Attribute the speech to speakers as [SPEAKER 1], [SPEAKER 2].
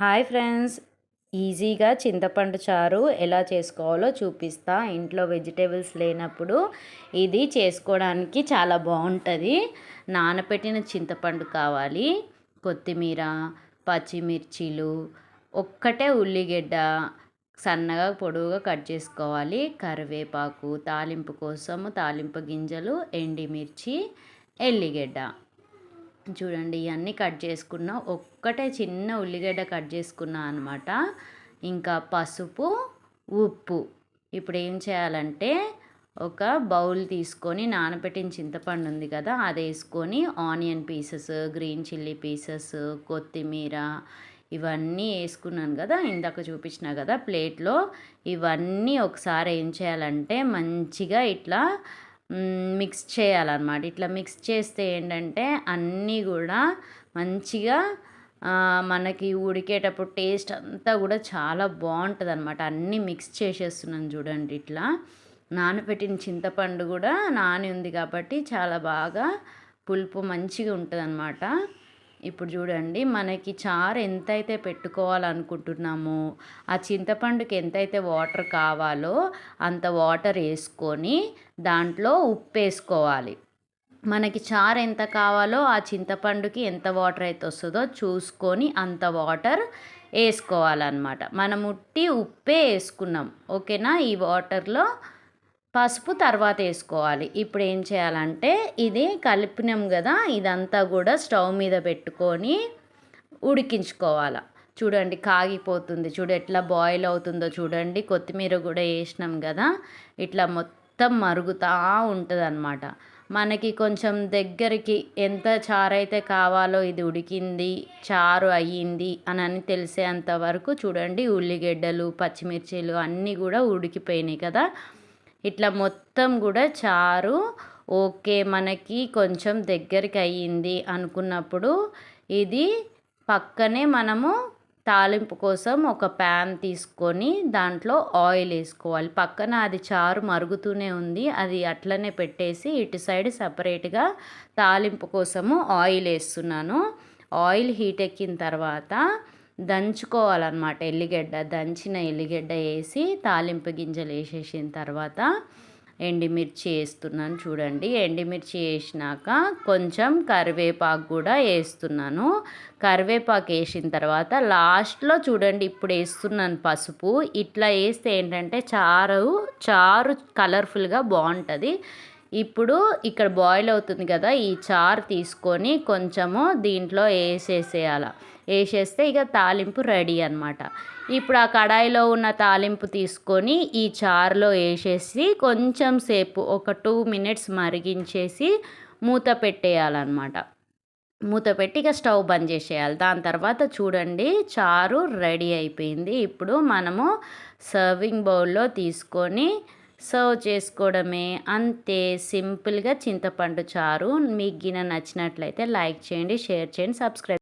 [SPEAKER 1] Hi friends. ఈజీగా చింతపండు చారు ఎలా చేసుకోవాలో చూపిస్తా. ఇంట్లో వెజిటేబుల్స్ లేనప్పుడు ఇది చేసుకోవడానికి చాలా బాగుంటుంది. నానబెట్టిన చింతపండు కావాలి. కొత్తిమీర పచ్చిమిర్చీలు ఒక్కటే ఉల్లిగడ్డ సన్నగా పొడవుగా కట్ చేసుకోవాలి. కరివేపాకు తాలింపు కోసము తాలింపు గింజలు ఎండిమిర్చి ఎల్లిగడ్డ. చూడండి ఇవన్నీ కట్ చేసుకున్న ఒక్కటే చిన్న ఉల్లిగడ్డ కట్ చేసుకున్నా అనమాట ఇంకా పసుపు ఉప్పు. ఇప్పుడు ఏం చేయాలంటే ఒక బౌల్ తీసుకొని నానబెట్టిన చింతపండు ఉంది కదా అది వేసుకొని onion pieces green chilli pieces కొత్తిమీర ఇవన్నీ వేసుకున్నాను కదా ఇందాక చూపించిన కదా ప్లేట్లో. ఇవన్నీ ఒకసారి ఏం చేయాలంటే మంచిగా ఇట్లా మిక్స్ చేయాలన్నమాట. ఇట్లా మిక్స్ చేస్తే ఏంటంటే అన్నీ కూడా మంచిగా మనకి ఉడికేటప్పుడు టేస్ట్ అంతా కూడా చాలా బాగుంటుంది అనమాట అన్నీ మిక్స్ చేసేస్తున్నాను చూడండి ఇట్లా. నానబెట్టిన చింతపండు కూడా నాని ఉంది కాబట్టి చాలా బాగా పులుపు మంచిగా ఉంటుంది అనమాట ఇప్పుడు చూడండి మనకి చారు ఎంతైతే పెట్టుకోవాలనుకుంటున్నామో ఆ చింతపండుకి ఎంతైతే వాటర్ కావాలో అంత వాటర్ వేసుకొని దాంట్లో ఉప్పు వేసుకోవాలి. మనకి చారు ఎంత కావాలో ఆ చింతపండుకి ఎంత వాటర్ అయితే వస్తుందో చూసుకొని అంత వాటర్ వేసుకోవాలన్నమాట. మనం ఉట్టి ఉప్పే వేసుకున్నాం. ఓకేనా? ఈ వాటర్లో పసుపు తర్వాత వేసుకోవాలి. ఇప్పుడు ఏం చేయాలంటే ఇది కలిపినాం కదా ఇదంతా కూడా స్టవ్ మీద పెట్టుకొని ఉడికించుకోవాలి. చూడండి కాగిపోతుంది. చూడు ఎట్లా బాయిల్ అవుతుందో చూడండి. కొత్తిమీర కూడా వేసినాం కదా ఇట్లా మొత్తం మరుగుతూ ఉంటుంది అనమాట మనకి కొంచెం దగ్గరికి ఎంత చారు అయితే కావాలో ఇది ఉడికింది చారు అయ్యింది అని అని తెలిసేంత వరకు చూడండి ఉల్లిగడ్డలు పచ్చిమిర్చీలు అన్నీ కూడా ఉడికిపోయినాయి కదా. ఇట్లా మొత్తం కూడా చారు. ఓకే మనకి కొంచెం దగ్గరికి అయ్యింది అనుకున్నప్పుడు ఇది పక్కనే మనము తాలింపు కోసం ఒక ప్యాన్ తీసుకొని దాంట్లో ఆయిల్ వేసుకోవాలి. పక్కన అది చారు మరుగుతూనే ఉంది. అది అట్లనే పెట్టేసి ఇటు సైడ్ సపరేట్గా తాలింపు కోసము ఆయిల్ వేస్తున్నాను. ఆయిల్ హీట్ ఎక్కిన తర్వాత దంచుకోవాలన్నమాట ఎల్లిగడ్డ. దంచిన ఎల్లిగడ్డ వేసి తాలింపు గింజలు వేసేసిన తర్వాత ఎండిమిర్చి వేస్తున్నాను చూడండి. ఎండిమిర్చి వేసినాక కొంచెం కరివేపాకు కూడా వేస్తున్నాను. కరివేపాకు వేసిన తర్వాత లాస్ట్లో చూడండి ఇప్పుడు వేస్తున్నాను పసుపు. ఇట్లా వేస్తే ఏంటంటే చారు చారు కలర్ఫుల్గా బాగుంటుంది. ఇప్పుడు ఇక్కడ బాయిల్ అవుతుంది కదా ఈ చారు తీసుకొని కొంచెము దీంట్లో వేసేసేయాలి. వేసేస్తే ఇక తాలింపు రెడీ అనమాట ఇప్పుడు ఆ కడాయిలో ఉన్న తాలింపు తీసుకొని ఈ చారులో వేసేసి కొంచెం సేపు ఒక టూ మినిట్స్ మరిగించేసి మూత పెట్టేయాలన్నమాట. మూత పెట్టి ఇక స్టవ్ బంద్ చేసేయాలి. దాని తర్వాత చూడండి చారు రెడీ అయిపోయింది. ఇప్పుడు మనము సర్వింగ్ బౌల్లో తీసుకొని సర్వ్ చేసుకోవడమే. అంతే సింపుల్గా చింతపండు చారు. మీకు గిన నచ్చినట్లయితే లైక్ చేయండి షేర్ చేయండి సబ్స్క్రైబ్